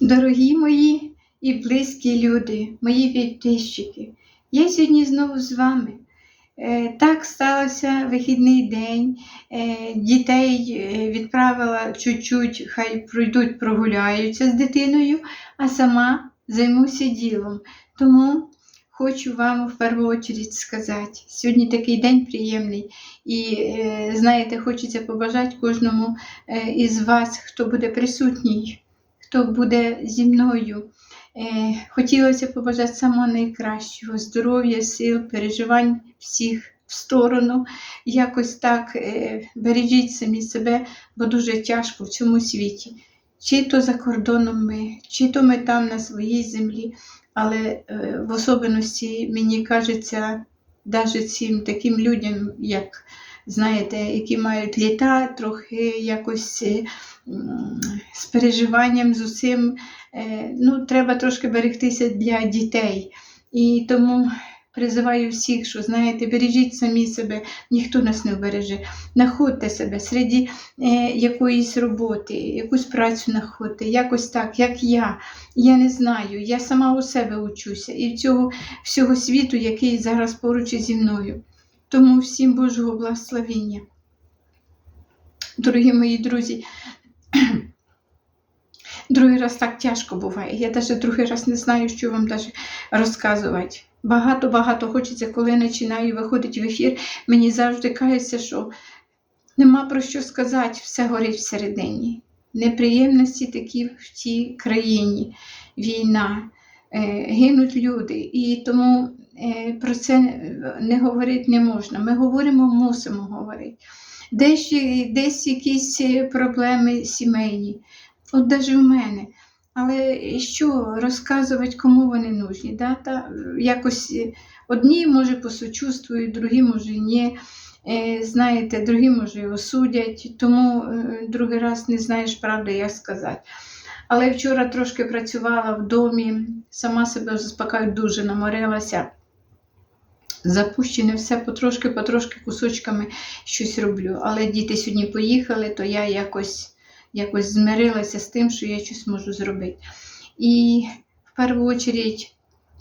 Дорогі мої і близькі люди, мої підписчики, я сьогодні знову з вами. Е, Так сталося вихідний день. Е, Дітей е, відправила чуть-чуть, хай пройдуть, прогуляються з дитиною, а сама займуся ділом. Тому хочу вам в першу чергу сказати, сьогодні такий день приємний. І знаєте, хочеться побажати кожному із вас, хто буде присутній хто буде зі мною. Е, Хотілося побажати самого найкращого, здоров'я, сил, переживань всіх в сторону. Якось так е, бережіть самі себе, бо дуже тяжко в цьому світі. Чи то за кордоном ми, чи то ми там на своїй землі, але е, в особливості мені кажеться, навіть цим таким людям, як знаєте, які мають літа, трохи якось з переживанням з усім. Е, Ну, треба трошки берегтися для дітей. І тому призиваю всіх, що знаєте, бережіть самі себе, ніхто нас не вбереже. Находьте себе серед е, якоїсь роботи, якусь працю знаходьте, якось так, як я. Я не знаю, я сама у себе учуся і цього всього світу, який зараз поруч зі мною. Тому всім Божого благословення. Дорогі мої друзі, другий раз так тяжко буває. Я навіть другий раз не знаю, що вам навіть розказувати. Багато-багато хочеться, коли починаю виходити в ефір, мені завжди кажеться, що нема про що сказати, все горить всередині. Неприємності такі в цій країні, війна, е, гинуть люди. І тому е, про це не говорити не можна. Ми говоримо, мусимо говорити. Десь, десь якісь е, проблеми сімейні, от навіть в мене. Але що розказувати, кому вони нужні? Да? Та, якось е, одні, може, посочувствують, другі, може, ні. Е, знаєте, другі, може, осудять, тому е, другий раз не знаєш правди, як сказати. Але вчора трошки працювала в домі, сама себе заспокаю, дуже наморилася. Запущене все потрошки, потрошки кусочками щось роблю. Але діти сьогодні поїхали, то я якось, якось змирилася з тим, що я щось можу зробити. І в першу чергу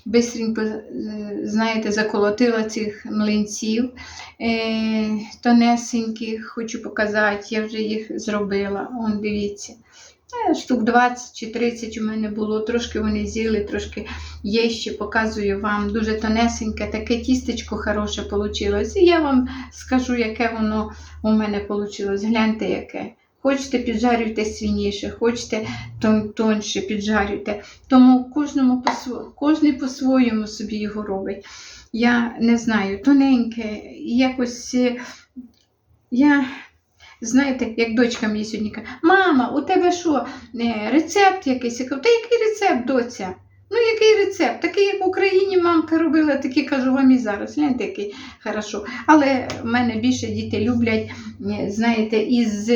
бистренько, е, знаєте, заколотила цих млинців е, тонесеньких, хочу показати, я вже їх зробила. Он дивіться. Штук 20 чи 30 у мене було, трошки вони з'їли, трошки є ще, показую вам. Дуже тонесеньке, таке тістечко хороше вийшло. І я вам скажу, яке воно у мене вийшло. Гляньте, яке. Хочете, піджарюйте свініше, хочете тон- тонше піджарюйте. Тому кожному кожен по-своєму собі його робить. Я не знаю, тоненьке, якось е, я. Знаєте, як дочка мені сьогодні каже, мама, у тебе що, е, рецепт якийсь? Я кажу, та який рецепт, доця? Ну, який рецепт? Такий, як в Україні мамка робила, такий кажу вам і зараз. Гляньте, який хорошо. Але в мене більше діти люблять, е, знаєте, із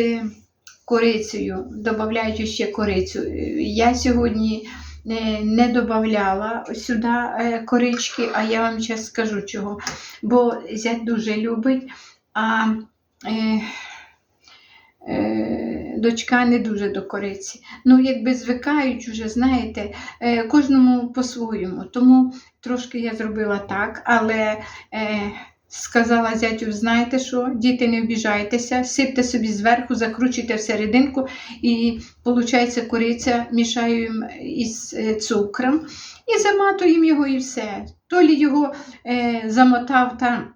корицею, додають ще корицю. Я сьогодні е, не додавала сюди е, корички, а я вам зараз скажу чого. Бо зять дуже любить, а е, е, дочка не дуже до кориці. Ну, якби звикають уже, знаєте, е, кожному по-своєму. Тому трошки я зробила так, але. Е, Сказала зятю, знаєте що, діти, не обіжайтеся, сипте собі зверху, закручуйте всерединку, і виходить, кориця мішаємо із е, цукром і заматуємо його і все. Толі його е, замотав та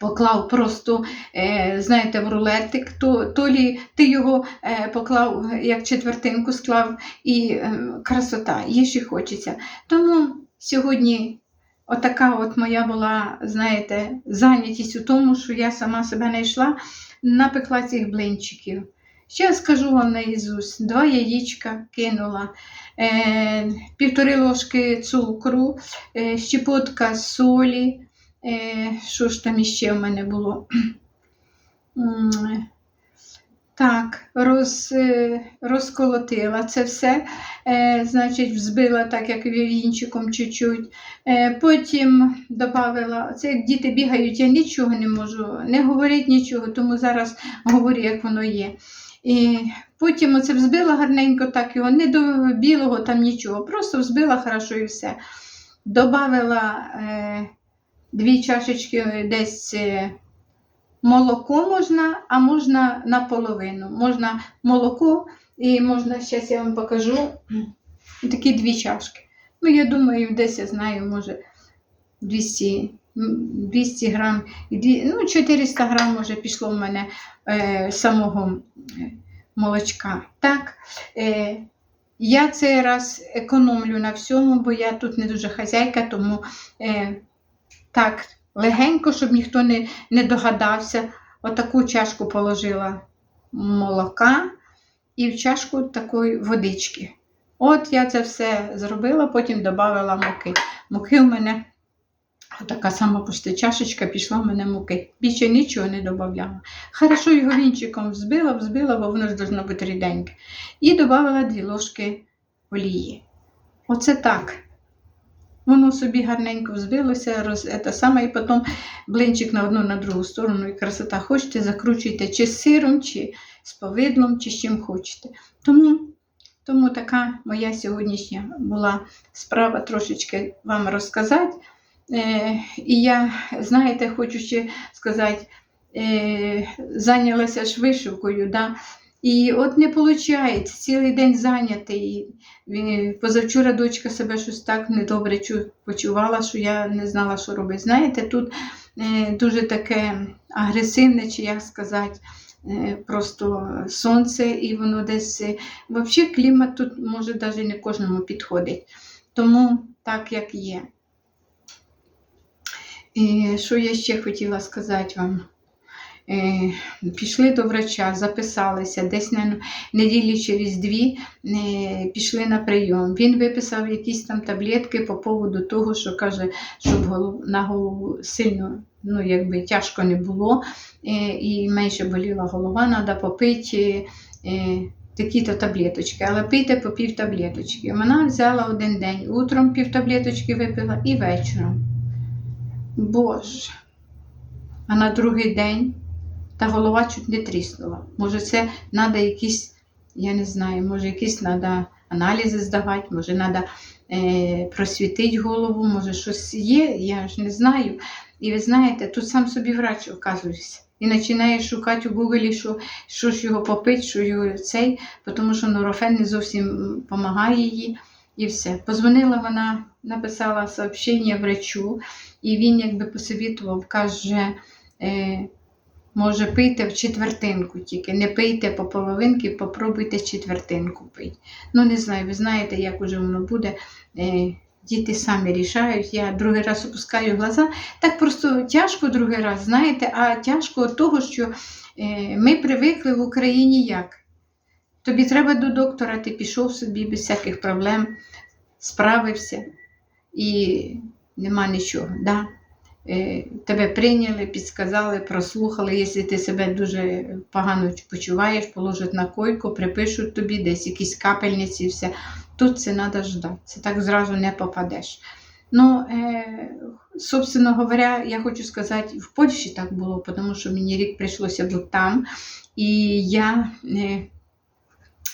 поклав просто, е, знаєте, в рулетик, то, толі ти його е, поклав як четвертинку, склав і е, красота, їж і хочеться. Тому сьогодні. Отака от моя була, знаєте, зайнятість у тому, що я сама себе знайшла, напекла цих блинчиків. Ще скажу вам наїзусь, два яєчка кинула, е, півтори ложки цукру, е, щепотка солі. Е, що ж там іще в мене було? Так, роз, е, розколотила це все, е, значить, взбила так, як вівінчиком чуть-чуть. Е, потім додала, це як діти бігають, я нічого не можу, не говорити нічого, тому зараз говорю, як воно є. І потім оце взбила гарненько, так його, не до білого там нічого, просто взбила хорошо і все. Добавила е, дві чашечки десь е, молоко можна, а можна наполовину. Можна молоко і можна, зараз я вам покажу, такі дві чашки. Ну, я думаю, десь я знаю, може 200, м, 200 грам, ну, 400 грам може пішло в мене е, самого е, молочка. Так, е, я цей раз економлю на всьому, бо я тут не дуже хазяйка, тому е, так, легенько, щоб ніхто не, не догадався. Отаку чашку положила молока і в чашку такої водички. От я це все зробила, потім додала муки. Муки в мене така сама пуста чашечка пішла в мене муки. Більше нічого не додавала. Хорошо його вінчиком взбила, взбила, бо воно ж должно бути ріденьке. І додала дві ложки олії. Оце так. Воно собі гарненько взбилося, роз, це саме, і потім блинчик на одну, на другу сторону, і красота. Хочете, закручуйте чи з сиром, чи з повидлом, чи з чим хочете. Тому, тому така моя сьогоднішня була справа трошечки вам розказати. Е, і я, знаєте, хочу ще сказати, е, зайнялася ж вишивкою. Да? І от не виходить, цілий день зайнятий. Він- Позавчора дочка себе щось так недобре почувала, що я не знала, що робити. Знаєте, тут е, дуже таке агресивне, чи як сказати, е, просто сонце, і воно десь. е, Взагалі клімат тут може навіть не кожному підходить. Тому так, як є. І що я ще хотіла сказати вам? Е, Пішли до врача, записалися десь на неділі через дві е, пішли на прийом. Він виписав якісь там таблетки по поводу того, що каже, щоб на голову сильно ну, якби, тяжко не було е, і менше боліла голова, треба попити. Такі-то таблеточки, але пийте по пів таблеточки. Вона взяла один день, утром пів таблеточки випила і вечором. Боже. А на другий день та голова чуть не тріснула. Може, це треба якісь, я не знаю, може, якісь треба аналізи здавати, може, треба е, просвітити голову, може, щось є, я ж не знаю. І ви знаєте, тут сам собі врач оказується. І починає шукати у Гуглі, що, що ж його попити, що його цей, тому що нурофен не зовсім допомагає їй. І все. Позвонила вона, написала сообщення врачу, і він якби посовітував, каже, е, може пийте в четвертинку тільки, не пийте по половинки, попробуйте четвертинку пити. Ну, не знаю, ви знаєте, як уже воно буде. Е, діти самі рішають. Я другий раз опускаю глаза. Так просто тяжко другий раз, знаєте, а тяжко від того, що е, ми привикли в Україні як? Тобі треба до доктора, ти пішов собі без всяких проблем, справився і нема нічого. Да? Е, Тебе прийняли, підсказали, прослухали. Якщо ти себе дуже погано почуваєш, положать на койку, припишуть тобі десь якісь капельниці все. Тут це треба ждати, це так зразу не попадеш. Ну, е, собственно говоря, я хочу сказати, в Польщі так було, тому що мені рік прийшлося бути там. І я е,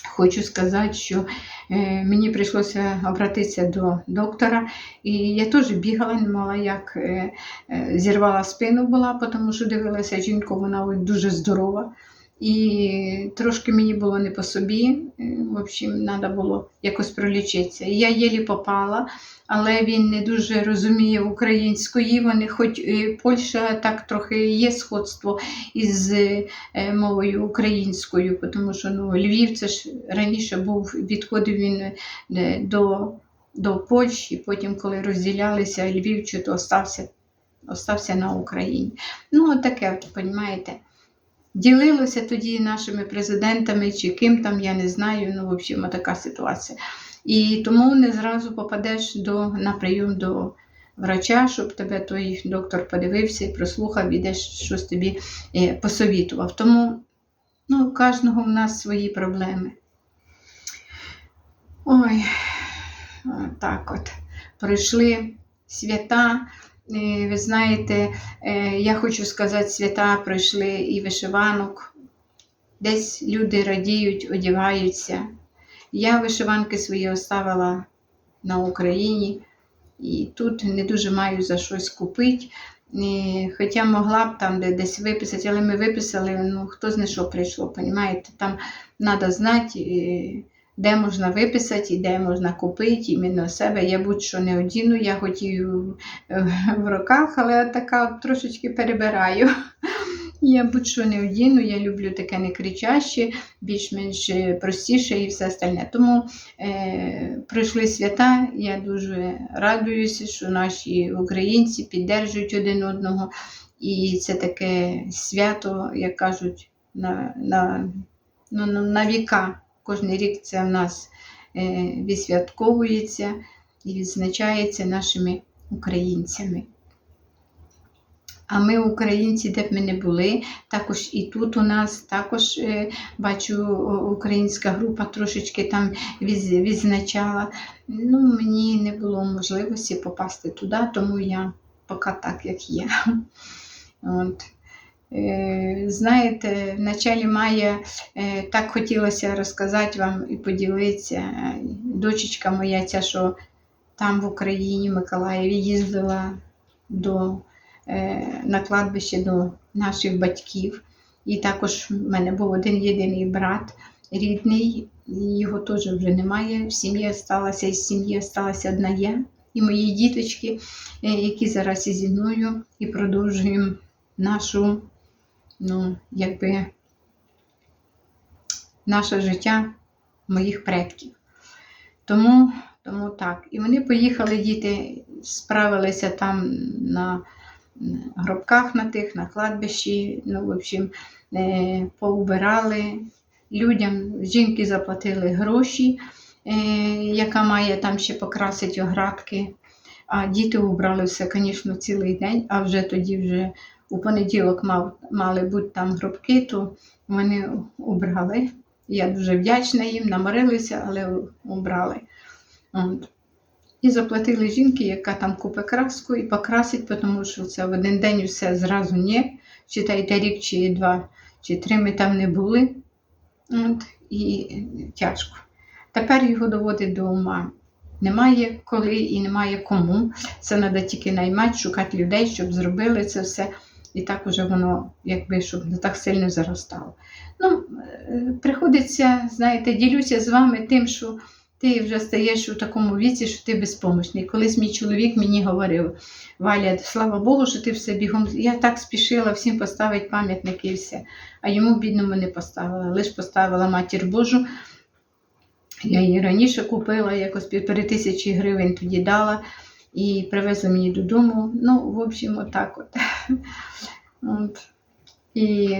хочу сказати, що мені прийшлося обратитися до доктора. І я теж бігала, не мала як е, е, зірвала спину була, тому що дивилася жінку, вона дуже здорова. І трошки мені було не по собі. Е, В общем, треба було якось пролічитися. Я єлі попала, але він не дуже розуміє української. Вони, хоч і Польща так трохи є сходство із е, мовою українською, тому що ну, Львів це ж раніше був, відходив він е, до, до Польщі, потім, коли розділялися Львів, чи то остався, остався на Україні. Ну, таке, розумієте. Ділилося тоді нашими президентами чи ким там, я не знаю, ну, в общем, така ситуація. І тому не зразу попадеш до, на прийом до врача, щоб тебе той доктор подивився і прослухав, і десь щось тобі е, посовітував. Тому ну, у кожного в нас свої проблеми. Ой, так от. Пройшли свята. Е, Ви знаєте, е, я хочу сказати, свята пройшли і вишиванок. десь люди радіють, одягаються. Я вишиванки свої оставила на Україні, і тут не дуже маю за щось купити. Хоча могла б там де, десь виписати, але ми виписали, ну хто знає, що прийшло, понімаєте? Там треба знати, е, де можна виписати і де можна купити іменно себе. Я будь-що не одіну, я хотію е, в руках, але така трошечки перебираю. Я будь-що не одіну, я люблю таке не кричаще, більш-менш е, простіше і все остальне. Тому е, пройшли свята, я дуже радуюся, що наші українці піддержують один одного. І це таке свято, як кажуть, на, на, ну, на віка. Кожен рік це в нас е, відсвятковується і відзначається нашими українцями. А ми, українці, де б ми не були, також і тут у нас також е, бачу українська група трошечки там відзначала. Ну, мені не було можливості попасти туди, тому я поки так, як є. От. Е, Знаєте, в началі мая е, так хотілося розказати вам і поділитися. Е, Дочечка моя, ця, що там в Україні, в Миколаєві, їздила до, на кладбище до наших батьків. І також в мене був один єдиний брат рідний, його теж вже немає. В сім'ї залишилася, із сім'ї залишилася одна я і мої діточки, які зараз і зі мною, і продовжуємо нашу, ну, якби, наше життя моїх предків. Тому, тому так. І вони поїхали, діти справилися там на гробках на тих, на кладбищі, ну, в общем, е, поубирали. Людям, жінки заплатили гроші, е, яка має там ще покрасити оградки. А діти убрали все, звісно, цілий день, а вже тоді вже у понеділок мав, мали бути там гробки, то вони убрали. Я дуже вдячна їм, наморилися, але убрали. От. І заплатили жінки, яка там купить краску і покрасить, тому що це в один день все зразу ні. Читайте рік чи два, чи три ми там не були. От. І тяжко. Тепер його доводить до ума. Немає коли і немає кому. Це треба тільки наймати, шукати людей, щоб зробили це все. І так уже воно, якби, щоб не так сильно заростало. Ну, е, приходиться, знаєте, ділюся з вами тим, що ти вже стаєш у такому віці, що ти безпомощний. Колись мій чоловік мені говорив, Валя, слава Богу, що ти все бігом. Я так спішила всім поставити пам'ятники і все. А йому, бідному, не поставила. Лише поставила матір Божу. Я її раніше купила, якось півтори тисячі гривень тоді дала і привезли мені додому. Ну, в общем, отак от. от. І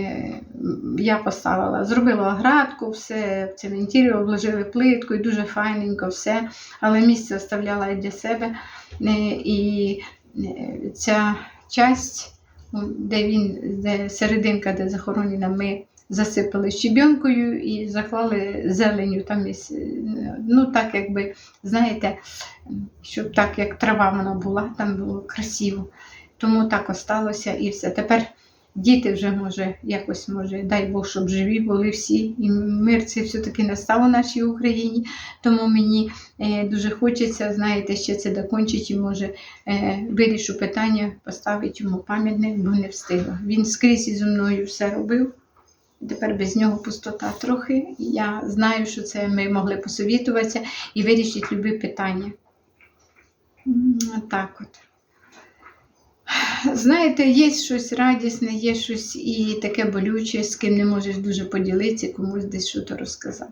я поставила, зробила оградку, все в цементірі обложили плиткою, дуже файненько все, але місце оставляла і для себе. Е, І е, ця часть, де він, де серединка, де захоронена, ми засипали щебенкою і заклали зеленю. Там із, ну так якби, знаєте, щоб так як трава вона була, там було красиво. Тому так осталося і все. Тепер діти вже може, якось може, дай Бог, щоб живі були всі. І мир це все-таки настав у нашій Україні. Тому мені е, дуже хочеться, знаєте, ще це докончити і може е, вирішу питання, поставити йому пам'ятник, бо не встигла. Він скрізь зі мною все робив. Тепер без нього пустота трохи. Я знаю, що це ми могли посовітуватися і вирішити любі питання. Так от. Знаєте, є щось радісне, є щось і таке болюче, з ким не можеш дуже поділитися, комусь десь щось розказати.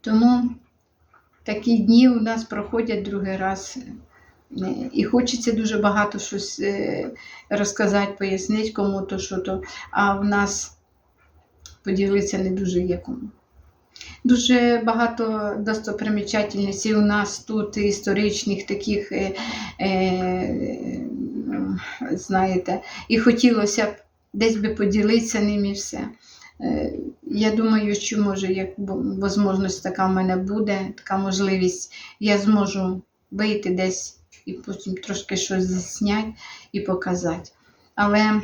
Тому такі дні у нас проходять другий раз. Е, І хочеться дуже багато щось е, розказати, пояснити кому-то, що то, а в нас поділитися не дуже є кому. Дуже багато достопримічательностей у нас тут історичних таких, е, е, знаєте, і хотілося б десь би поділитися ними все. Е, я думаю, що може, як можливість така в мене буде, така можливість, я зможу вийти десь і потім трошки щось засняти і показати. Але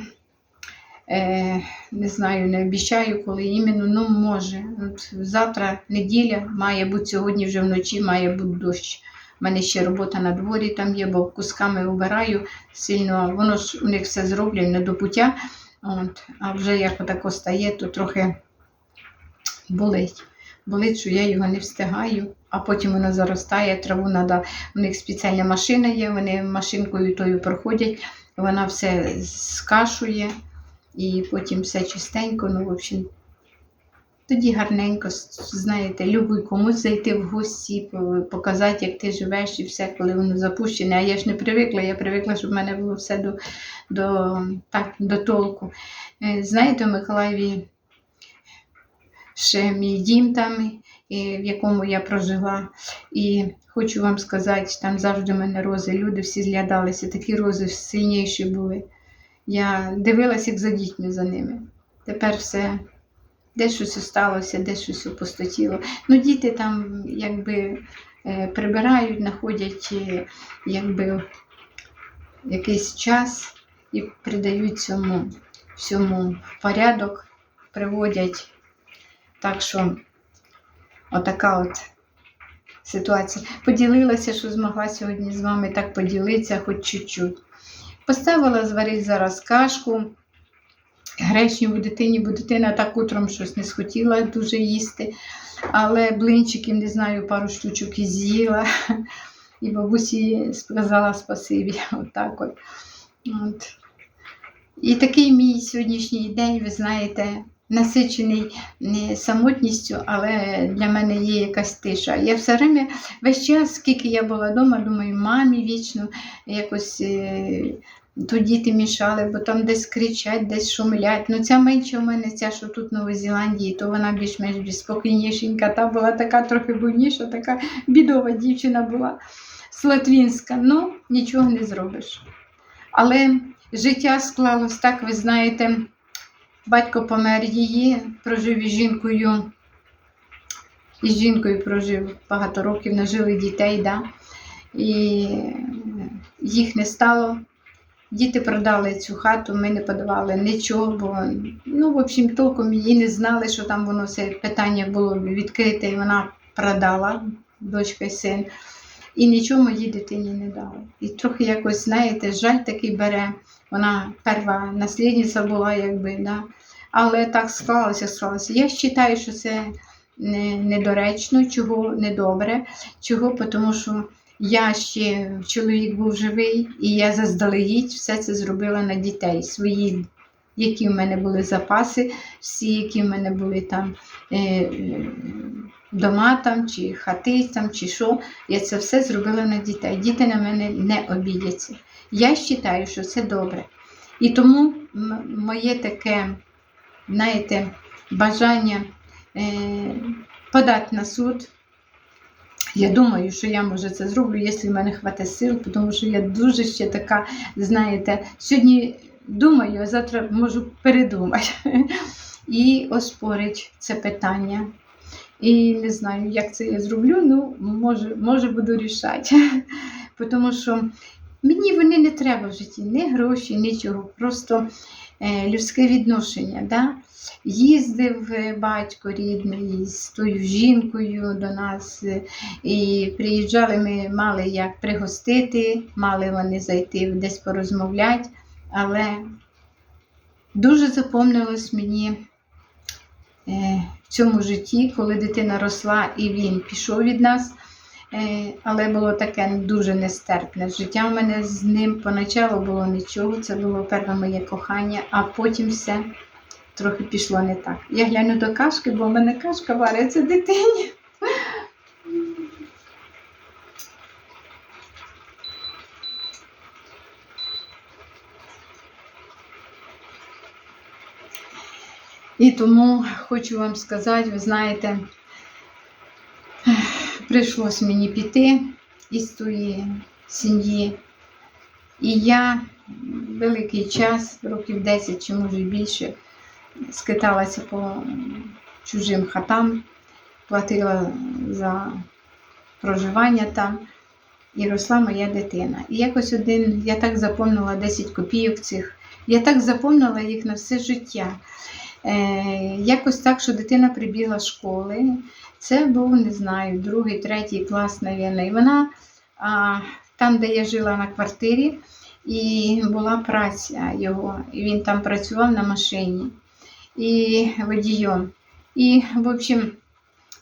не знаю, не обіцяю, коли іменно, ну може. От завтра неділя, має бути сьогодні вже вночі, має бути дощ. У мене ще робота на дворі там є, бо кусками обираю сильно. Воно ж у них все зроблено до пуття. От, а вже як отако стає, то трохи болить. Болить, що я його не встигаю, а потім воно заростає, траву треба. У них спеціальна машина є, вони машинкою тою проходять, вона все скашує і потім все чистенько. Ну, в общем, тоді гарненько, знаєте, любий комусь зайти в гості, показати, як ти живеш і все, коли воно запущене. А я ж не привикла, я привикла, щоб в мене було все до, до, так, до толку. Е, Знаєте, в Миколаєві ще мій дім там, в якому я прожила. І хочу вам сказати, там завжди в мене рози. Люди всі зглядалися, такі рози сильніші були. Я дивилася, як за дітьми за ними. Тепер все, де щось сталося, де щось опустотіло. Ну, діти там якби е, прибирають, знаходять е, якби якийсь час і придають цьому всьому порядок, приводять. Так що отака от ситуація. Поділилася, що змогла сьогодні з вами так поділитися, хоч чуть-чуть. Поставила зварити зараз кашку. Гречневу дитині, бо дитина так утром щось не схотіла дуже їсти. Але блинчиків, не знаю, пару штучок і з'їла. І бабусі сказала спасибі. Отак от. От. І такий мій сьогоднішній день, ви знаєте, насичений не самотністю, але для мене є якась тиша. Я все время, весь час, скільки я була вдома, думаю, мамі вічно якось. Е, То діти мішали, бо там десь кричать, десь шумлять. Ну ця менша в мене, ця, що тут в Новій Зеландії, то вона більш-менш спокійнішенька. Та була така трохи буйніша, така бідова дівчина була з Латвінська. Ну, нічого не зробиш. Але життя склалось так, ви знаєте, батько помер її, прожив із жінкою. Із жінкою прожив багато років, нажили дітей, да? і їх не стало. Діти продали цю хату, ми не подавали нічого, бо ну, в общем, толком її не знали, що там воно це питання було відкрите, і вона продала, дочка і син, і нічого моїй дитині не дали. І трохи якось, знаєте, жаль такий бере. Вона перша наслідниця була, якби, да. але так склалося, склалося. Я вважаю, що це не, недоречно, чого недобре, чого, тому що я ще чоловік був живий, і я заздалегідь все це зробила на дітей свої, які в мене були запаси, всі, які в мене були там е, е, дома там, чи хати там, чи що. Я це все зробила на дітей. Діти на мене не обідяться. Я вважаю, що це добре. І тому моє таке, знаєте, бажання е, подати на суд. Я думаю, що я може це зроблю, якщо в мене хватить сил, тому що я дуже ще така, знаєте, сьогодні думаю, а завтра можу передумати і оспорити це питання. І не знаю, як це я зроблю, ну, може, може буду рішати. Тому що мені вони не треба в житті, ні гроші, нічого, просто людське відношення. Да? Їздив е, батько рідний з тою жінкою до нас, е, і приїжджали ми, мали як пригостити, мали вони зайти десь порозмовляти, але дуже запомнилось мені е, в цьому житті, коли дитина росла і він пішов від нас. Е, Але було таке дуже нестерпне життя. У мене з ним поначалу було нічого. Це було перше моє кохання, а потім все трохи пішло не так. Я гляну до кашки, бо в мене кашка вариться дитині. І тому хочу вам сказати, ви знаєте, прийшлось мені піти із тої сім'ї. І я великий час, років 10 чи може більше, скиталася по чужим хатам, платила за проживання там. І росла моя дитина. І якось один, я так запомнила 10 копійок цих, Я так заповнила їх на все життя. Е, якось так, що дитина прибігла з школи. Це був, не знаю, другий, третій клас, мабуть. І вона там, де я жила на квартирі, і була праця його. І він там працював на машині і водієм. І, в общем,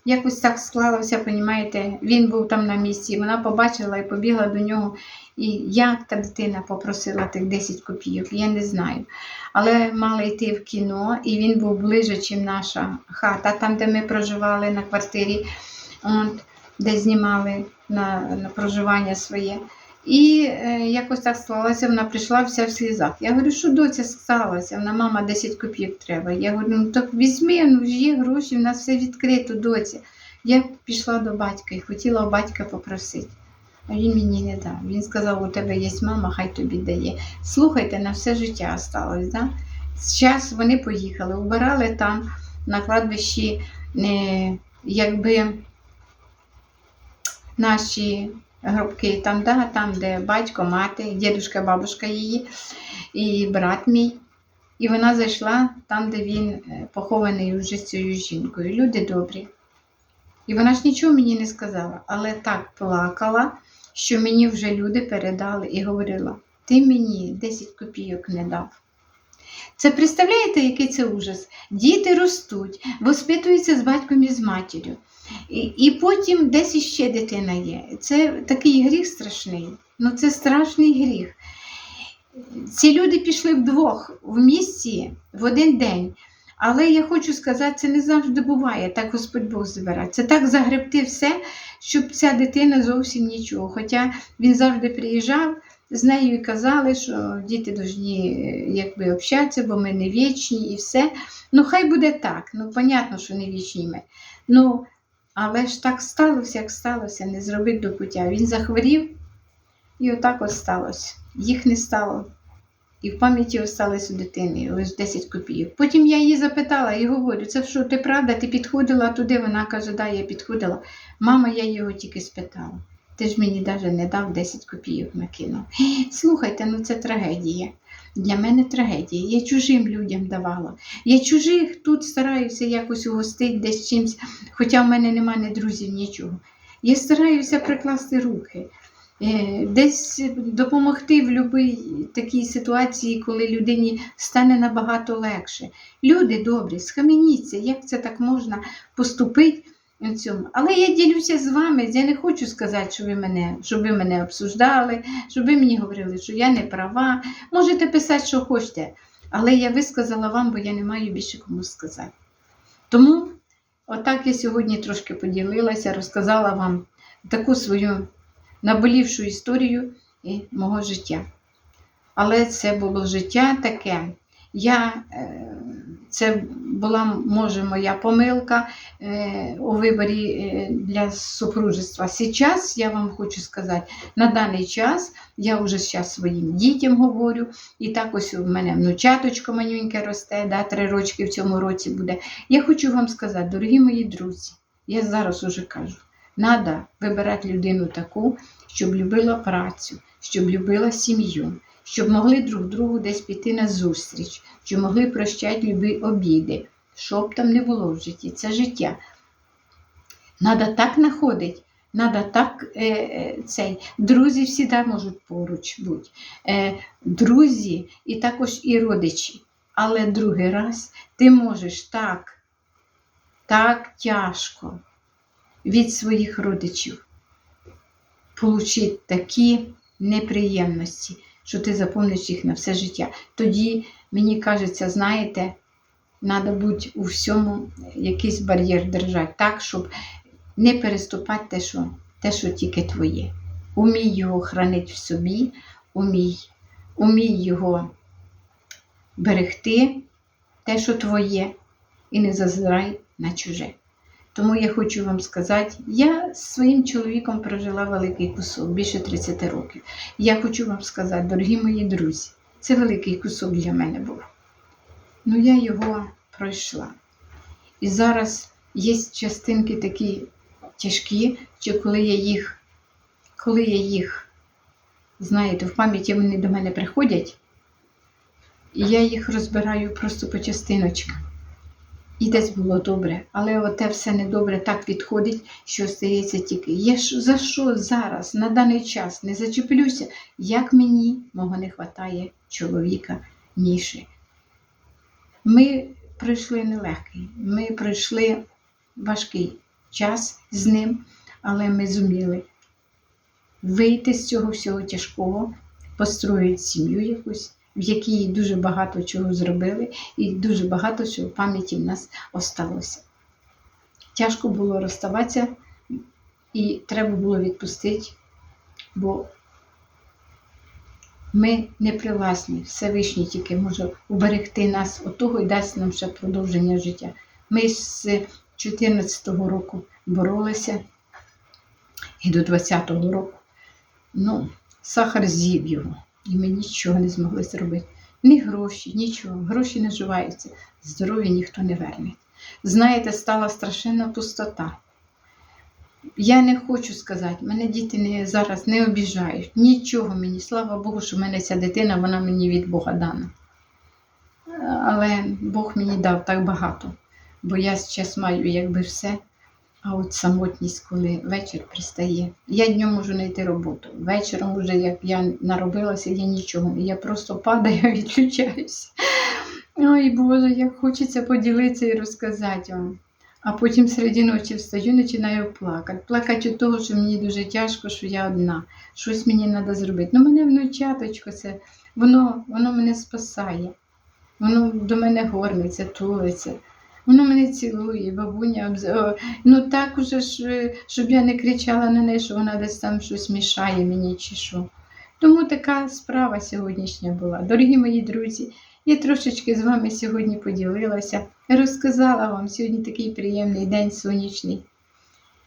якось так склалося, понімаєте, він був там на місці, вона побачила і побігла до нього. І як та дитина попросила тих 10 копійок, я не знаю. Але мали йти в кіно, і він був ближче, ніж наша хата, там, де ми проживали на квартирі, от, де знімали на, на проживання своє. І е, якось так склалося, вона прийшла вся в слізах. Я говорю, що доця сталося? Вона, мама, 10 копійок треба. Я говорю, ну так візьми, ну є гроші, в нас все відкрито, доця. Я пішла до батька і хотіла у батька попросити. А він мені не дав. Він сказав, у тебе є мама, хай тобі дає. Слухайте, на все життя осталось. Да? Зараз вони поїхали, убирали там на кладбищі, е, якби наші гробки, там, да, там, де батько, мати, дідушка, бабушка її, і брат мій. І вона зайшла там, де він е, похований вже з цією жінкою. Люди добрі. І вона ж нічого мені не сказала, але так плакала, що мені вже люди передали і говорила: ти мені 10 копійок не дав. Це представляєте, який це ужас? Діти ростуть, воспитуються з батьком і з матір'ю. І, і потім десь іще дитина є. Це такий гріх страшний. Ну це страшний гріх. Ці люди пішли вдвох в місці в один день. Але я хочу сказати, це не завжди буває, так Господь Бог забирає. Це так загребти все, щоб ця дитина зовсім нічого. Хоча він завжди приїжджав, з нею і казали, що діти повинні якби общатися, бо ми не вічні і все. Ну, хай буде так. Ну, понятно, що не вічні ми. Ну, але ж так сталося, як сталося, не зробити до пуття. Він захворів, і отак от сталося. Їх не стало. І в пам'яті осталось у дитини лише 10 копійок. Потім я її запитала і говорю, це що, ти правда, ти підходила туди? Вона каже, да, я підходила. Мама, я його тільки спитала. Ти ж мені навіть не дав 10 копійок накинув. Слухайте, ну це трагедія. Для мене трагедія. Я чужим людям давала. Я чужих тут стараюся якось угостити десь чимось, хоча в мене немає ні друзів, нічого. Я стараюся прикласти руки. Е, Десь допомогти в будь-якій такій ситуації, коли людині стане набагато легше. Люди добрі, схаменіться, як це так можна поступити цьому. Але я ділюся з вами. Я не хочу сказати, що ви мене, щоб ви мене обсуждали, щоб ви мені говорили, що я не права. Можете писати, що хочете, але я висказала вам, бо я не маю більше кому сказати. Тому, отак я сьогодні трошки поділилася, розказала вам таку свою наболівшу історію і мого життя. Але це було життя таке. Я, е, Це була, може, моя помилка е, у виборі е, для супружества. Зараз я вам хочу сказати, на даний час я вже зараз своїм дітям говорю, і так ось у мене внучаточко манюньке росте, да, три рочки в цьому році буде. Я хочу вам сказати, дорогі мої друзі, я зараз уже кажу. Треба вибирати людину таку, щоб любила працю, щоб любила сім'ю, щоб могли друг другу десь піти на зустріч, щоб могли прощати любі обіди, що б там не було в житті, це життя. Треба так знаходити, треба так е, е, цей. Друзі завжди можуть поруч бути. Е, друзі і також і родичі. Але другий раз ти можеш так, так тяжко від своїх родичів отримати такі неприємності, що ти запомниш їх на все життя. Тоді, мені кажеться, знаєте, треба бути у всьому якийсь бар'єр держати, так, щоб не переступати те, що, те, що тільки твоє. Умій його хранити в собі, умій, умій його берегти, те, що твоє, і не зазирай на чуже. Тому я хочу вам сказати, я з своїм чоловіком прожила великий кусок, більше 30 років. Я хочу вам сказати, дорогі мої друзі, це великий кусок для мене був. Ну, я його пройшла. І зараз є частинки такі тяжкі, що коли я їх, коли я їх, знаєте, в пам'яті вони до мене приходять, І я їх розбираю просто по частиночках. І десь було добре, але оте все недобре так відходить, що стається тільки. Я ж за що зараз, на даний час не зачеплюся, як мені мого не вистачає чоловіка Міші. Ми пройшли нелегкий, ми пройшли важкий час з ним, але ми зуміли вийти з цього всього тяжкого, построїти сім'ю якусь, в якій дуже багато чого зробили, і дуже багато чого пам'яті в нас осталося. Тяжко було розставатися, і треба було відпустити, бо ми не привласні, Всевишній тільки може уберегти нас від того і дасть нам ще продовження життя. Ми з 2014 року боролися і до 20-го року. Ну, сахар з'їв його, і ми нічого не змогли зробити. Ні гроші, нічого. Гроші не вживаються, здоров'я ніхто не верне. Знаєте, стала страшенна пустота. Я не хочу сказати, мене діти не, зараз не обіжають. Нічого мені. Слава Богу, що в мене ця дитина, вона мені від Бога дана. Але Бог мені дав так багато, бо я зараз маю якби все. А от самотність, коли вечір пристає. Я днем можу знайти роботу. Вечором, вже як я наробилася, я нічого. Я просто падаю, відключаюся. Ой, Боже, як хочеться поділитися і розказати вам. А потім серед ночі встаю, починаю плакати. Плакати від того, що мені дуже тяжко, що я одна. Щось мені треба зробити. Ну, мене внучаточко, це, воно, воно мене спасає. Воно до мене горниться, тулиться. Воно мене цілує, бабуня. Ну так уже ж, е, щоб я не кричала на неї, що вона десь там щось мішає мені чи що. Тому така справа сьогоднішня була. Дорогі мої друзі, я трошечки з вами сьогодні поділилася, розказала вам сьогодні такий приємний день сонячний.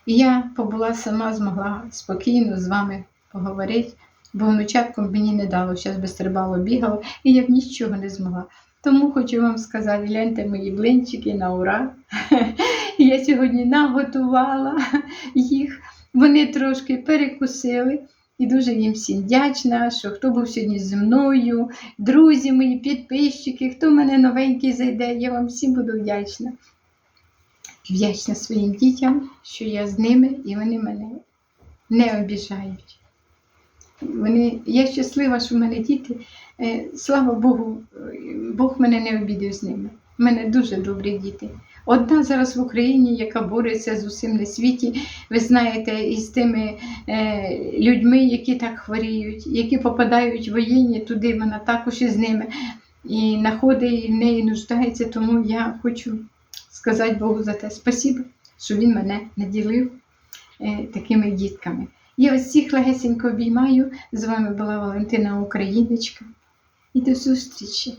І я побула сама, змогла спокійно з вами поговорити, бо внучатком мені не дало, зараз би стрибало, бігало, і я б нічого не змогла. Тому хочу вам сказати, гляньте мої блинчики на ура. Я сьогодні наготувала їх. Вони трошки перекусили. І дуже їм всім вдячна, що хто був сьогодні зі мною, друзі мої, підписчики, хто в мене новенький зайде, я вам всім буду вдячна. Вдячна своїм дітям, що я з ними і вони мене не обіжають. Вони, я щаслива, що в мене діти. Е, Слава Богу, Бог мене не обідав з ними. У мене дуже добрі діти. Одна зараз в Україні, яка бореться з усім на світі, ви знаєте, із тими е, людьми, які так хворіють, які попадають в воєнні, туди вона також із ними і знаходить, і в неї нуждається. Тому я хочу сказати Богу за те спасибо, що він мене наділив е, такими дітками. Я вас всіх легесенько обіймаю. З вами була Валентина Україночка. І до зустрічі!